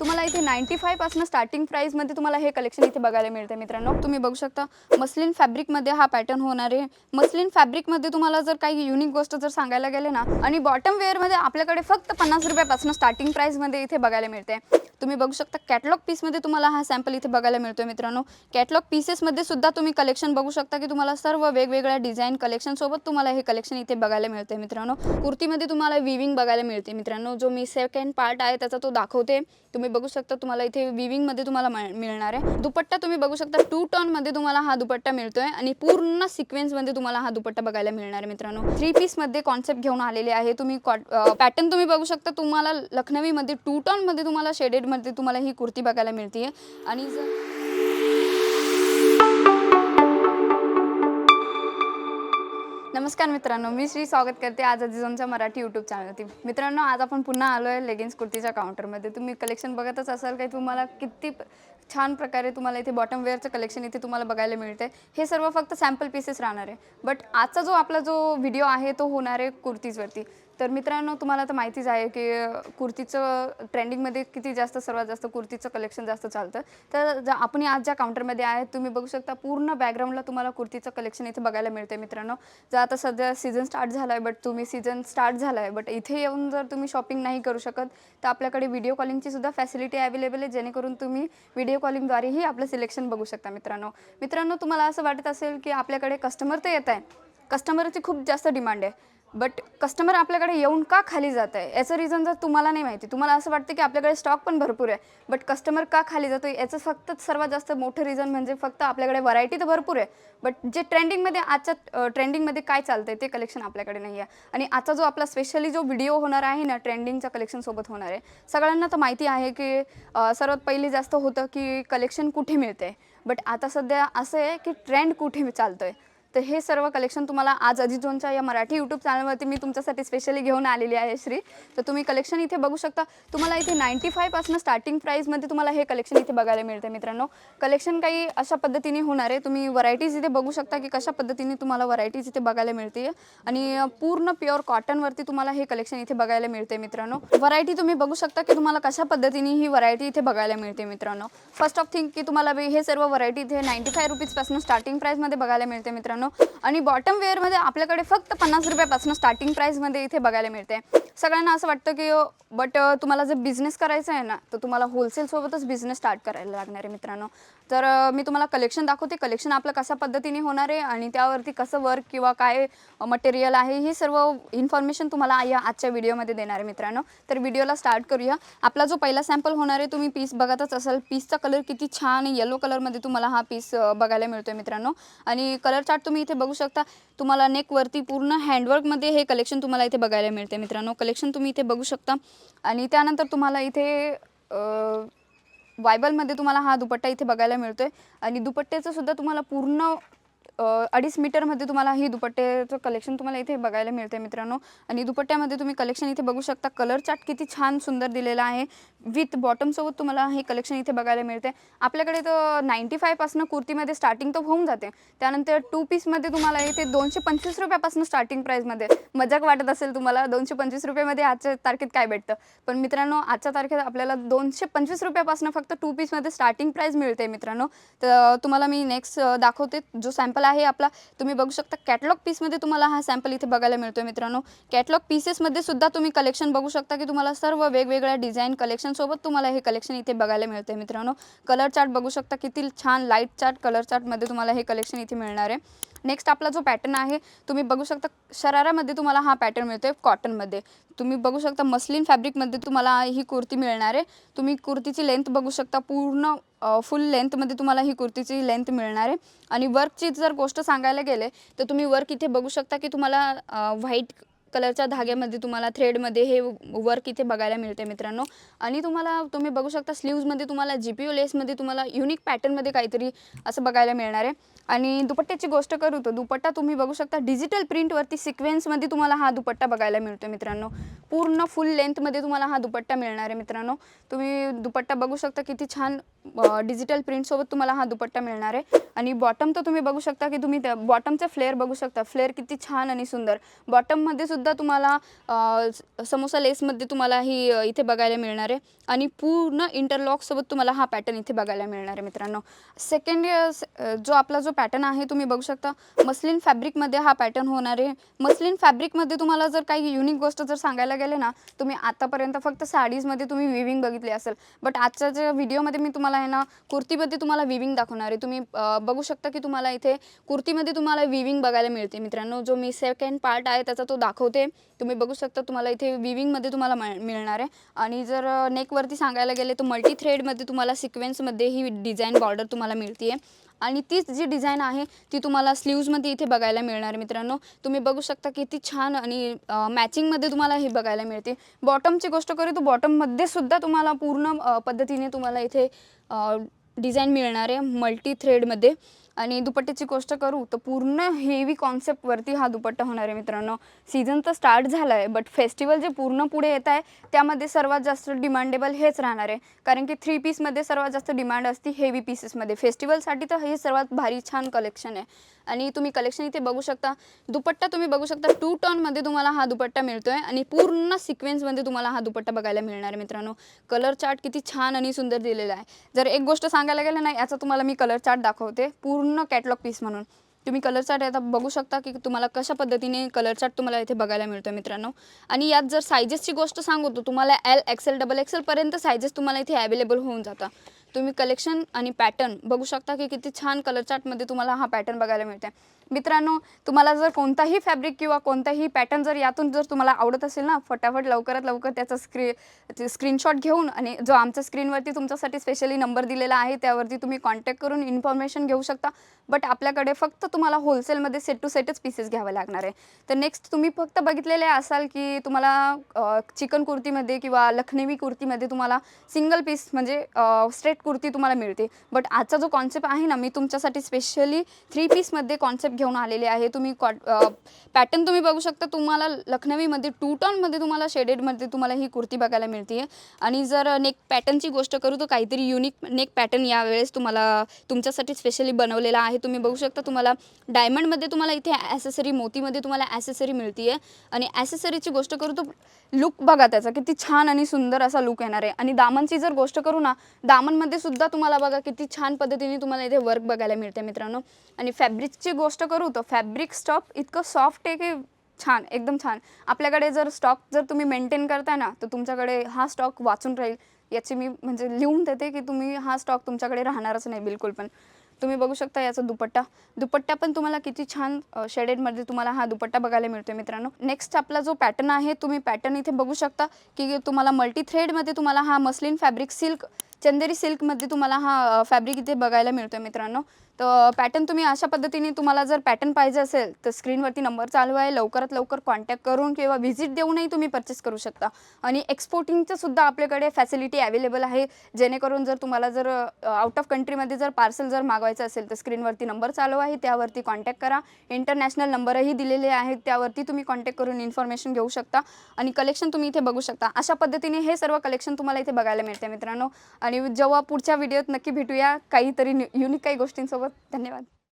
तुम्हाला इथे ninety फाईव्हपासून starting प्राईसमध्ये तुम्हाला हे कलेक्शन इथे बघायला मिळते मित्रांनो. तुम्ही बघू शकता मस्लिन फॅब्रिकमध्ये हा पॅटर्न होणार आहे. मस्लिन फॅब्रिकमध्ये तुम्हाला जर काही युनिक गोष्ट जर सांगायला गेले ना आणि बॉटम वेअरमध्ये आपल्याकडे फक्त पन्नास रुपयापासून स्टार्टिंग प्राईसमध्ये इथे बघायला मिळते तुम्ही बघू शकता कॅटलॉग पीसमध्ये तुम्हाला हा सॅम्पल इथे बघायला मिळतो आहे मित्रांनो कॅटलॉग पीसेसमध्ये सुद्धा तुम्ही कलेक्शन बघू शकता की तुम्हाला सर्व वेगवेगळ्या डिझाईन कलेक्शनसोबत तुम्हाला हे कलेक्शन इथे बघायला मिळते मित्रांनो. कुर्तीमध्ये तुम्हाला विविंग बघायला मिळते मित्रांनो. जो मी सेकंड पार्ट आहे त्याचा तो दाखवते. तुम्ही बघू शकता तुम्हाला इथे विविंगमध्ये तुम्हाला मिळणार आहे. दुपट्टा तुम्ही बघू शकता टू टॉनमध्ये तुम्हाला हा दुपट्टा मिळतो आहे आणि पूर्ण सिक्वेन्समध्ये तुम्हाला हा दुपट्टा बघायला मिळणार आहे मित्रांनो. थ्री पीसमध्ये कॉन्सेप्ट घेऊन आलेले आहे. तुम्ही पॅटर्न तुम्ही बघू शकता. तुम्हाला लखनवीमध्ये टू टॉनमध्ये तुम्हाला शेडेड शेडेडमध्ये तुम्हाला ही कुर्ती बघायला मिळते आणि जर नमस्कार मित्रांनो मी श्री स्वागत करते आज अजिझोनच्या मराठी यूट्यूब चॅनलवरती मित्रांनो आज आपण पुन्हा आलो आहे लेगिन्स कुर्तीच्या काउंटरमध्ये तुम्ही कलेक्शन बघतच असाल काही तुम्हाला किती छान प्रकारे तुम्हाला इथे बॉटम वेअरचं कलेक्शन इथे तुम्हाला बघायला मिळते हे सर्व फक्त सॅम्पल पीसेस राहणार आहे. बट आजचा जो आपला जो व्हिडिओ आहे तो होणार आहे कुर्तीजवरती. तर मित्रांनो तुम्हाला तर माहितीच आहे की कुर्तीचं ट्रेंडिंगमध्ये किती जास्त सर्वात जास्त कुर्तीचं कलेक्शन जास्त चालतं. तर ज- आपण आज ज्या काउंटरमध्ये आहे तुम्ही बघू शकता पूर्ण बॅकग्राऊंडला तुम्हाला कुर्तीचं कलेक्शन इथे बघायला मिळते मित्रांनो. जर आता सध्या सीझन स्टार्ट झाला आहे बट तुम्ही सीझन स्टार्ट झाला आहे बट इथे येऊन जर तुम्ही शॉपिंग नाही करू शकत तर आपल्याकडे व्हिडिओ कॉलिंगची सुद्धा फॅसिलिटी अवेलेबल आहे जेणेकरून तुम्ही व्हिडिओ कॉलिंगद्वारेही आपलं सिलेक्शन बघू शकता मित्रांनो. मित्रांनो तुम्हाला असं वाटत असेल की आपल्याकडे कस्टमर तर येत आहे. कस्टमरची खूप जास्त डिमांड आहे. बट कस्टमर आपल्याकडे येऊन का खाली जात आहे? याचं रिझन जर तुम्हाला नाही माहिती तुम्हाला असं वाटतं की आपल्याकडे स्टॉक पण भरपूर आहे बट कस्टमर का खाली जातो याचं फक्त सर्वात जास्त मोठं रिझन म्हणजे फक्त आपल्याकडे व्हरायटी तर भरपूर आहे बट जे ट्रेंडिंगमध्ये आजच्या ट्रेंडिंगमध्ये काय चालतं आहे ते कलेक्शन आपल्याकडे नाही आहे. आणि आजचा जो आपला स्पेशली जो व्हिडिओ होणार आहे ना ट्रेंडिंगच्या कलेक्शनसोबत होणार आहे सगळ्यांना तर माहिती आहे की सर्वात पहिले जास्त होतं की कलेक्शन कुठे मिळते बट आता सध्या असं आहे की ट्रेंड कुठे चालतोय? तर हे सर्व कलेक्शन तुम्हाला आज अजिजोनच्या या मराठी यूट्यूब चॅनलवरती मी तुमच्यासाठी स्पेशली घेऊन आलेली आहे श्री. तर तुम्ही कलेक्शन इथे बघू शकता. तुम्हाला इथे नाईन्टी फायपासून स्टार्टिंग प्राईजमध्ये तुम्हाला हे कलेक्शन इथे बघायला मिळते मित्रांनो. कलेक्शन काही अशा पद्धतीने होणार आहे. तुम्ही व्हरायटीज इथे बघू शकता की कशा पद्धतीने तुम्हाला व्हरायटीज इथे बघायला मिळते आणि पूर्ण प्युअर कॉटनवरती तुम्हाला हे कलेक्शन इथे बघायला मिळते मित्रांनो. व्हरायटी तुम्ही बघू शकता की तुम्हाला कशा पद्धतीने ही व्हरायटी इथे बघायला मिळते मित्रांनो. फर्स्ट ऑफ थिंग की तुम्हाला हे सर्व व्हरायटी इथे नाईन्टी फाय रुपीजपासून स्टार्टिंग प्राईजमध्ये बघायला मिळते मित्रांनो. आणि बॉटम वेअरमध्ये आपल्याकडे फक्त पन्नास रुपयापासून स्टार्टिंग प्राईसमध्ये इथे बघायला मिळते. सगळ्यांना असं वाटतं की बट तुम्हाला जर बिझनेस करायचा आहे ना तर तुम्हाला होलसेलसोबतच बिझनेस स्टार्ट करायला लागणार आहे मित्रांनो. तर मी तुम्हाला कलेक्शन दाखवते. कलेक्शन आपलं कशा पद्धतीने होणार आहे आणि त्यावरती कसं वर्क किंवा काय मटेरियल आहे ही सर्व इन्फॉर्मेशन तुम्हाला या आजच्या व्हिडिओमध्ये देणार आहे मित्रांनो. तर व्हिडिओला स्टार्ट करूया. आपला जो पहिला सॅम्पल होणार आहे तुम्ही पीस बघतच असाल. पीसचा कलर किती छान येलो कलरमध्ये तुम्हाला हा पीस बघायला मिळतो आहे मित्रांनो. आणि कलर चार्ट तुम्ही इथे बघू शकता. तुम्हाला नेकवरती पूर्ण हँडवर्कमध्ये हे कलेक्शन तुम्हाला इथे बघायला मिळते मित्रांनो. कलेक्शन तुम्ही इथे बघू शकता. आणि त्यानंतर तुम्हाला इथे वायबलमध्ये तुम्हाला हा दुपट्टा इथे बघायला मिळतोय. आणि दुपट्ट्याचं सुद्धा तुम्हाला पूर्ण अडीच मीटरमध्ये तुम्हाला ही दुपट्ट्याचं कलेक्शन तुम्हाला इथे बघायला मिळते मित्रांनो. आणि दुपट्ट्यामध्ये तुम्ही कलेक्शन इथे बघू शकता. कलर चार्ट किती छान सुंदर दिलेला आहे. विथ बॉटमसोबत तुम्हाला हे कलेक्शन इथे बघायला मिळते आपल्याकडे तर नाईन्टी फायपासनं कुर्तीमध्ये स्टार्टिंग तर होऊन जाते. त्यानंतर टू पीसमध्ये तुम्हाला इथे दोनशे पंचवीस रुपयापासून स्टार्टिंग प्राईजमध्ये मजाक वाटत असेल तुम्हाला दोनशे पंचवीस रुपयामध्ये आजच्या तारखेत काय भेटतं? पण मित्रांनो आजच्या तारखेत आपल्याला दोनशे पंचवीस रुपयापासून फक्त टू पीसमध्ये स्टार्टिंग प्राईज मिळते मित्रांनो. तर तुम्हाला मी नेक्स्ट दाखवते जो सॅम्पल आहे आपला तुम्ही बघू शकता कॅटलॉग पीसमध्ये तुम्हाला हा सॅम्पल इथे बघायला मिळतोय मित्रांनो. कॅटलॉग पीसेसमध्ये सुद्धा तुम्ही कलेक्शन बघू शकता की तुम्हाला सर्व वेगवेगळ्या डिझाईन कलेक्शनसोबत तुम्हाला हे कलेक्शन इथे बघायला मिळतं आहे मित्रांनो. कलर चार्ट बघू शकता किती छान लाइट चार्ट कलर चार्टमध्ये तुम्हाला हे कलेक्शन इथे मिळणार आहे. नेक्स्ट आपला जो पॅटर्न आहे तुम्ही बघू शकता शरारामध्ये तुम्हाला हा पॅटर्न मिळतो आहे कॉटनमध्ये तुम्ही बघू शकता मस्लिन फॅब्रिकमध्ये तुम्हाला ही कुर्ती मिळणार आहे. तुम्ही कुर्तीची लेंथ बघू शकता पूर्ण फुल लेंथमध्ये तुम्हाला ही कुर्तीची लेंथ मिळणार आहे. आणि वर्कची जर गोष्ट सांगायला गेले तर तुम्ही वर्क इथे बघू शकता की तुम्हाला व्हाईट कलरच्या धाग्यामध्ये तुम्हाला थ्रेडमध्ये हे वर्क इथे बघायला मिळते मित्रांनो. आणि तुम्हाला तुम्ही बघू शकता स्लीव्जमध्ये तुम्हाला जी पी ओ लेसमध्ये तुम्हाला युनिक पॅटर्नमध्ये काहीतरी असं बघायला मिळणार आहे. आणि दुपट्ट्याची गोष्ट करू तर दुपट्टा तुम्ही बघू शकता डिजिटल प्रिंटवरती सिक्वेन्समध्ये तुम्हाला हा दुपट्टा बघायला मिळतो मित्रांनो. पूर्ण फुल लेंथमध्ये तुम्हाला हा दुपट्टा मिळणार आहे मित्रांनो. तुम्ही दुपट्टा बघू शकता किती छान डिजिटल प्रिंटसोबत तुम्हाला हा दुपट्टा मिळणार आहे. आणि बॉटम तर तुम्ही बघू शकता की तुम्ही त्या बॉटमचे फ्लेअर बघू शकता. फ्लेअर किती छान आणि सुंदर. बॉटममध्ये सुद्धा तुम्हाला समोसा लेसमध्ये तुम्हाला ही इथे बघायला मिळणार आहे. आणि पूर्ण इंटरलॉकसोबत तुम्हाला हा पॅटर्न इथे बघायला मिळणार आहे मित्रांनो. सेकंड जो आपला जो पॅटर्न आहे तुम्ही बघू शकता. मस्लिन फॅब्रिकमध्ये हा पॅटर्न होणार आहे. मस्लिन फॅब्रिकमध्ये तुम्हाला जर काही युनिक गोष्ट जर सांगायला गेले ना तुम्ही आतापर्यंत फक्त साडीजमध्ये तुम्ही विविंग बघितली असेल. बट आजच्या ज्या व्हिडिओमध्ये मी तुम्हाला आहे ना कुर्तीमध्ये तुम्हाला विविंग दाखवणार आहे. तुम्ही बघू शकता की तुम्हाला इथे कुर्तीमध्ये तुम्हाला विविंग बघायला मिळते. मित्रांनो जो मी सेकंड पार्ट आहे त्याचा तो दाखवते. तुम्ही बघू शकता तुम्हाला इथे विविंगमध्ये तुम्हाला मिळणार आहे. आणि जर नेकवरती सांगायला गेले तर मल्टी थ्रेडमध्ये तुम्हाला सिक्वेन्समध्ये ही डिझाईन बॉर्डर तुम्हाला मिळते आहे आणि तीच जी डिझाईन आहे ती तुम्हाला स्लीव्जमध्ये इथे बघायला मिळणार आहे मित्रांनो. तुम्ही बघू शकता किती छान आणि मॅचिंगमध्ये तुम्हाला हे बघायला मिळते. बॉटमची गोष्ट करू तर बॉटममध्ये सुद्धा तुम्हाला पूर्ण पद्धतीने तुम्हाला इथे डिझाईन मिळणार आहे मल्टी थ्रेडमध्ये. आणि दुपट्ट्याची गोष्ट करू तर पूर्ण हेवी कॉन्सेप्टवरती हा दुपट्टा होणार आहे मित्रांनो. सीझन तर स्टार्ट झाला आहे बट फेस्टिवल जे पूर्ण पुढे येत आहे त्यामध्ये सर्वात जास्त डिमांडेबल हेच राहणार आहे. कारण की थ्री पीसमध्ये सर्वात जास्त डिमांड असते हेवी पीसेसमध्ये फेस्टिवलसाठी तर हे सर्वात भारी छान कलेक्शन आहे. आणि तुम्ही कलेक्शन इथे बघू शकता. दुपट्टा तुम्ही बघू शकता टू टॉनमध्ये तुम्हाला हा दुपट्टा मिळतो आहे आणि पूर्ण सिक्वेन्समध्ये तुम्हाला हा दुपट्टा बघायला मिळणार आहे मित्रांनो. कलर चार्ट किती छान आणि सुंदर दिलेला आहे. जर एक गोष्ट सांगायला गेलं ना याचा तुम्हाला मी कलर चार्ट दाखवते. पूर्ण पूर्ण कॅटलॉग पीस म्हणून. तुम्ही कलर चार्ट आता बघू शकता की तुम्हाला कशा पद्धतीने कलर चार्ट तुम्हाला इथे बघायला मिळतो मित्रांनो. आणि यात जर सायजेसची गोष्ट सांगू तर तुम्हाला एल एक्सेल डबल एक्सेलपर्यंत सायजेस तुम्हाला इथे अवेलेबल होऊन जातात. तुम्ही कलेक्शन आणि पॅटर्न बघू शकता की किती छान कलर चार्टमध्ये तुम्हाला हा पॅटर्न बघायला मिळते मित्रांनो तुम्हाला जर कोणताही फॅब्रिक किंवा कोणताही पॅटर्न जर यातून जर तुम्हाला आवडत असेल ना फटाफट लवकरात लवकर त्याचा स्क्री स्क्रीनशॉट घेऊन आणि जो आमच्या स्क्रीनवरती तुमच्यासाठी स्पेशली नंबर दिलेला आहे त्यावरती तुम्ही कॉन्टॅक्ट करून इन्फॉर्मेशन घेऊ शकता. बट आपल्याकडे फक्त तुम्हाला होलसेलमध्ये सेट टू सेटच पीसेस घ्यावे लागणार आहे. तर नेक्स्ट तुम्ही फक्त बघितलेले असाल की तुम्हाला चिकन कुर्तीमध्ये किंवा लखनवी कुर्तीमध्ये तुम्हाला सिंगल पीस म्हणजे स्ट्रेट कुर्ती तुम्हाला मिळते. बट आजचा जो कॉन्सेप्ट आहे ना मी तुमच्यासाठी स्पेशली थ्री पीसमध्ये कॉन्सेप्ट घेऊन आलेले आहे. तुम्ही कॉट पॅटर्न तुम्ही बघू शकता. तुम्हाला लखनवीमध्ये टू टॉनमध्ये तुम्हाला शेडेडमध्ये तुम्हाला ही कुर्ती बघायला मिळते आणि जर नेक पॅटर्नची गोष्ट करू तर काहीतरी युनिक नेक पॅटर्न यावेळेस तुम्हाला तुमच्यासाठी स्पेशली बनवलेला आहे. तुम्ही बघू शकता तुम्हाला डायमंडमध्ये तुम्हाला इथे ॲसेसरी मोतीमध्ये तुम्हाला ॲसेसरी मिळते आहे आणि ॲसेसरीची गोष्ट करू तर लुक बघा त्याचा. किती छान आणि सुंदर असा लुक येणार आहे. आणि दामनची जर गोष्ट करू ना दामनमध्ये सुद्धा तुम्हाला बघा किती छान पद्धतीने तुम्हाला इथे वर्क बघायला मिळते मित्रांनो. आणि फॅब्रिकची गोष्ट करू तर फॅब्रिक स्टॉप इतकं सॉफ्ट आहे की छान एकदम छान. आपल्याकडे जर स्टॉक जर तुम्ही मेंटेन करताय ना तर तुमच्याकडे हा स्टॉक वाचून राहील. याची मी म्हणजे लिहून देते की तुम्ही हा स्टॉक तुमच्याकडे राहणारच नाही बिलकुल पण. तुम्ही बघू शकता याचा दुपट्टा. दुपट्टा पण तुम्हाला किती छान शेडेडमध्ये तुम्हाला हा दुपट्टा बघायला मिळतो मित्रांनो. नेक्स्ट आपला जो पॅटर्न आहे तुम्ही पॅटर्न इथे बघू शकता की तुम्हाला मल्टी थ्रेडमध्ये तुम्हाला हा मस्लिन फॅब्रिक सिल्क चंदेरी सिल्कमध्ये तुम्हाला हा फॅब्रिक इथे बघायला मिळतो मित्रांनो. तर पॅटर्न तुम्ही अशा पद्धतीने तुम्हाला जर पॅटर्न पाहिजे असेल तर स्क्रीनवरती नंबर चालू आहे. लवकरात लवकर कॉन्टॅक्ट करून किंवा व्हिजिट देऊनही तुम्ही परचेस करू शकता. आणि एक्सपोर्टिंगचं सुद्धा आपल्याकडे फॅसिलिटी अवेलेबल आहे. जेणेकरून जर तुम्हाला जर आउट ऑफ कंट्रीमध्ये जर पार्सल जर मागवायचं असेल तर स्क्रीनवरती नंबर चालू आहे. त्यावरती कॉन्टॅक्ट करा. इंटरनॅशनल नंबरही दिलेले आहेत. त्यावरती तुम्ही कॉन्टॅक्ट करून इन्फॉर्मेशन घेऊ शकता. आणि कलेक्शन तुम्ही इथे बघू शकता. अशा पद्धतीने हे सर्व कलेक्शन तुम्हाला इथे बघायला मिळते मित्रांनो. आणि जेव्हा पुढच्या व्हिडिओत नक्की भेटूया काहीतरी युनिक काही गोष्टींसोबत. धन्यवाद.